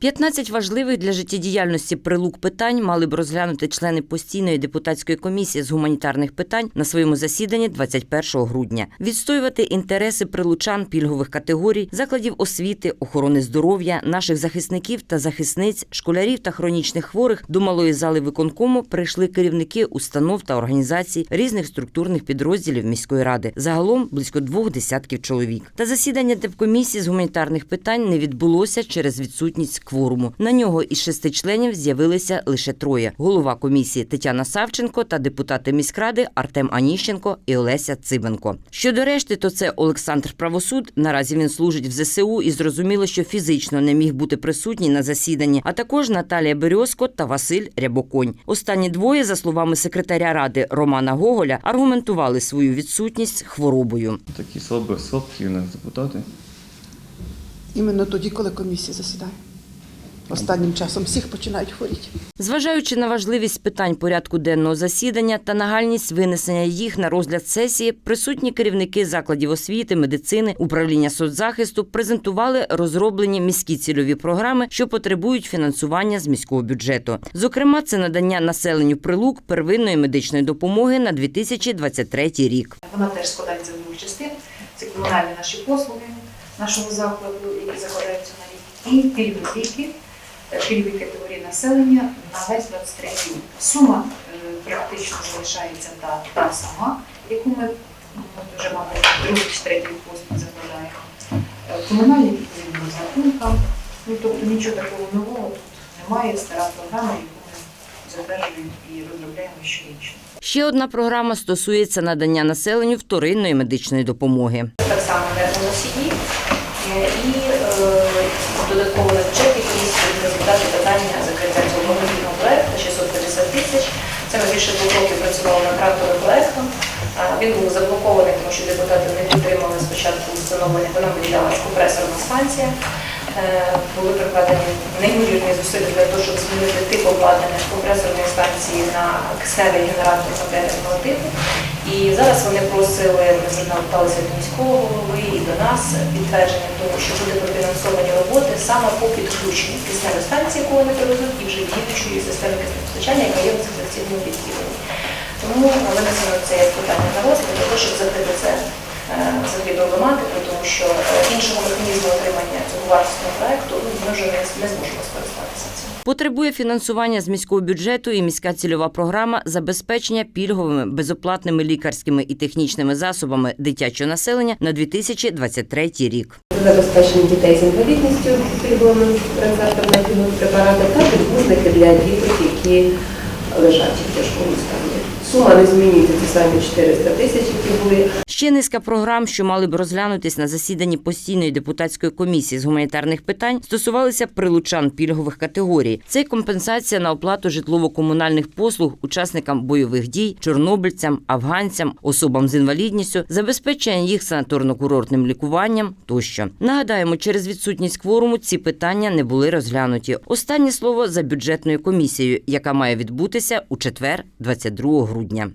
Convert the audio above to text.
15 важливих для життєдіяльності прилук питань мали б розглянути члени постійної депутатської комісії з гуманітарних питань на своєму засіданні 21 грудня. Відстоювати інтереси прилучан пільгових категорій, закладів освіти, охорони здоров'я, наших захисників та захисниць, школярів та хронічних хворих до малої зали виконкому прийшли керівники установ та організацій різних структурних підрозділів міської ради. Загалом близько двох десятків чоловік. Та засідання депкомісії з гуманітарних питань не відбулося через відсутність кворуму. На нього із шести членів з'явилися лише троє: голова комісії Тетяна Савченко та депутати міськради Артем Аніщенко і Олеся Цибенко. Щодо решти, то це Олександр Правосуд. Наразі він служить в ЗСУ і зрозуміло, що фізично не міг бути присутній на засіданні. А також Наталія Березко та Василь Рябоконь. Останні двоє, за словами секретаря ради Романа Гоголя, аргументували свою відсутність хворобою. Такі слабі, слабкі у нас депутати. Іменно тоді, коли комісія засідає. Останнім часом всіх починають хворіти. Зважаючи на важливість питань порядку денного засідання та нагальність винесення їх на розгляд сесії, присутні керівники закладів освіти, медицини, управління соцзахисту презентували розроблені міські цільові програми, що потребують фінансування з міського бюджету. Зокрема, це надання населенню прилук первинної медичної допомоги на 2023 рік. Вона теж складається з двох частин. Це комунальні наші послуги нашого закладу, які закладаються на рік, і пільгові ліки, пільгові категорії населення на весь 23 рік. Сума е, практично залишається та, та сама, яку ми вже мали другий чи третій послуг закладаємо. Е, Комунальні відповідно з. Ну, тобто нічого такого нового тут немає. Стара програма, яку ми затверджуємо і розробляємо щорічно. Ще одна програма стосується надання населенню вторинної медичної допомоги. так само Е, і е, додатково на бюджеті комісії будуть розглядати питання закриття цього благодійного проекту 650 тисяч. Це ми більше двох років працювали над грантовим проектом. А, Він був заблокований, тому що депутати не підтримали спочатку встановлення, бо нам виділялась компресорна станція. Е, Були прикладені неймовірні зусилля для того, щоб змінити тип обладнання компресорної станції на кисневий генератор модерного типу. І зараз вони просили, ми зверталися до міського голови і до нас підтвердження того, що буде профінансовані роботи саме по підключенню кисневої станції, яку вони привезуть, і вже діючої системи киснепостачання, яка є в дезінфекційному відділенні. Тому винесено це як питання на розгляд для того, щоб закрити це е, взагалі проблематику, тому що е, іншого механізму отримання цього вартісного проекту ми вже не, зможемо скористатися. Потребує фінансування з міського бюджету і міська цільова програма забезпечення пільговими безоплатними лікарськими і технічними засобами дитячого населення на 2023 рік. забезпечення дітей з інвалідністю пільговими препаратами та підгузники для діток, які лежать в тяжкому стані. Сума не змінюється, це самі 400 тисяч, які були. Ще низка програм, що мали б розглянутись на засіданні постійної депутатської комісії з гуманітарних питань, стосувалися прилучан пільгових категорій. Це компенсація на оплату житлово-комунальних послуг учасникам бойових дій, чорнобильцям, афганцям, особам з інвалідністю, забезпечення їх санаторно-курортним лікуванням тощо. Нагадаємо, через відсутність кворуму ці питання не були розглянуті. Останнє слово за бюджетною комісією, яка має відбутися у четвер, 22 грудня.